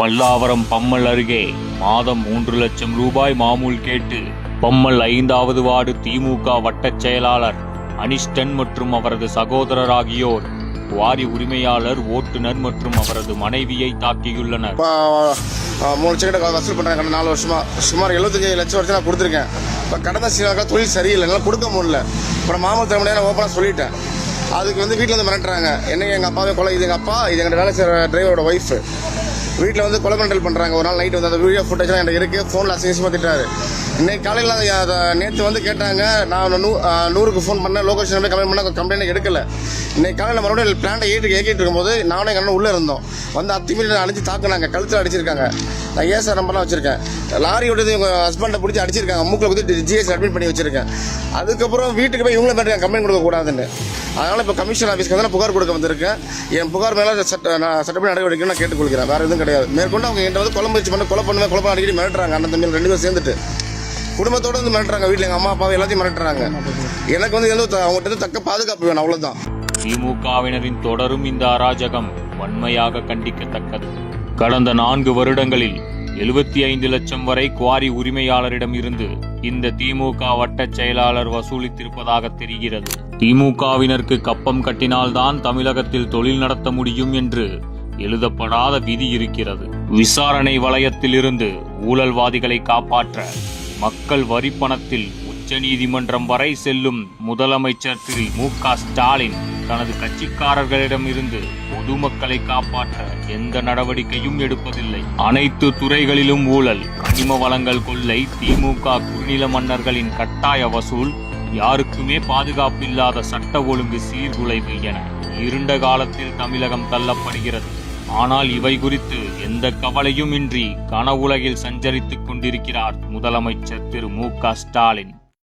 பல்லாவரம் பம்மல் அருகே மாதம் மூன்று லட்சம் ரூபாய் மாமூல் கேட்டு பம்மல் ஐந்தாவது வார்டு திமுக வட்டச் செயலாளர் அனிஷ்டன் மற்றும் அவரது சகோதரர் ஆகியோர் குவாரி உரிமையாளர் ஓட்டுநர் மற்றும் அவரது மனைவியை தாக்கியுள்ளனர். மூணு லட்சம் கிட்ட வசூல் பண்ணுறாங்க கடந்த நாலு வருஷமா சுமார் எழுபத்தஞ்சு லட்சம் வருஷம் நான் கொடுத்துருக்கேன். இப்போ கடந்த சில தொழில் சரியில்லை. என்னால் கொடுக்க முடியல. இப்போ நான் மாமூல் தர நான் ஓப்பனாக சொல்லிட்டேன். அதுக்கு வந்து வீட்டில் வந்து மிரட்டுறாங்க. என்ன எங்கள் அப்பாவே கொலை. இது எங்கள் அப்பா இது எங்கள் வேலை செய்கிற டிரைவரோட ஒய்ஃபு வீட்டில் வந்து கொலை பண்ணுறாங்க ஒரு நாள் நைட் வந்து அந்த வீடியோ ஃபுட்டேஜ்லாம் எனக்கு இருக்குது ஃபோனில் அசிங்கமாக திட்டாரு இன்னைக்கு காலையில் நேற்று வந்து கேட்டாங்க. நான் நூ நூறுக்கு ஃபோன் பண்ணேன். லொகேஷன் போய் கம்ப்ளைண்ட் பண்ண கம்ப்ளைண்ட் எடுக்கல. இன்னைக்கு காலையில் மறுபடியும் பிளான்ட்டை ஏற்றி ஏற்றிட்டு இருக்கும்போது நானும் எங்கள் அண்ணன் உள்ளே இருந்தோம். வந்து அத்திமீறி அடிச்சு தாக்குனாங்க. கழுத்தில் அடிச்சிருக்காங்க. நான் ஏன் சார் நம்பர்லாம் வச்சிருக்கேன். லாரி விட்டது எங்கள் ஹஸ்பண்டை பிடிச்சி அடிச்சிருக்காங்க. மூக்கில் குத்தி ஜிஎஸ் அட்மிட் பண்ணி வச்சிருக்கேன். அதுக்கப்புறம் வீட்டுக்கு போய் இவங்கள மாதிரி கம்ப்ளைண்ட் கொடுக்கக்கூடாதுன்னு அதனால் இப்போ கமிஷன் ஆஃபீஸ்க்கு வந்து புகார் கொடுக்க வந்திருக்கேன். என் புகார் மேலே சட்ட நான் சட்டப்படி நடவடிக்கை நான் கேட்டுக்கொள்கிறேன். வேறு எதுவும் கிடையாது. மேற்கொண்டு அவங்க என்கிட்ட வந்து கொலை முயற்சி பண்ணி கொலை பண்ணுவேன் கொலை பண்ண அடிக்கடி மிரட்டுறாங்க. அண்ணன் தம்பி ரெண்டு பேரும் சேர்ந்துட்டு. குடும்பத்தோடு வந்து மிரட்டுறாங்க வீட்டில் எங்கள் அம்மா அப்பா எல்லாத்தையும் மிரட்டுறாங்க. எனக்கு வந்து எந்த அவங்ககிட்ட தக்க பாதுகாப்பு வேணும் அவ்வளோதான் திமுகவினரின் தொடரும் இந்த அராஜகம் வன்மையாக கண்டிக்கத்தக்கது. கடந்த நான்கு வருடங்களில் எழுபத்தி ஐந்து லட்சம் வரை குவாரி உரிமையாளரிடம் இருந்து இந்த திமுக வட்டச் செயலாளர் வசூலித்திருப்பதாக தெரிகிறது. திமுகவினருக்கு கப்பம் கட்டினால்தான் தமிழகத்தில் தொழில் நடத்த முடியும் என்று எழுதப்படாத விதி இருக்கிறது. விசாரணை வளையத்திலிருந்து ஊழல்வாதிகளை காப்பாற்ற மக்கள் வரி பணத்தில் உச்சநீதிமன்றம் வரை செல்லும் முதலமைச்சர் திரு மு க ஸ்டாலின் தனது கட்சிக்காரர்களிடம் இருந்து பொதுமக்களை காப்பாற்ற எந்த நடவடிக்கையும் எடுப்பதில்லை. அனைத்து துறைகளிலும் ஊழல் கனிம வளங்கள் கொள்ளை திமுக குறுநில மன்னர்களின் கட்டாய வசூல் யாருக்குமே பாதுகாப்பில்லாத சட்ட ஒழுங்கு சீர்குலைவு என இருண்ட காலத்தில் தமிழகம் தள்ளப்படுகிறது. ஆனால் இவை குறித்து எந்த கவலையும் இன்றி கனவுலகில் சஞ்சரித்துக் கொண்டிருக்கிறார் முதலமைச்சர் திரு மு க ஸ்டாலின்.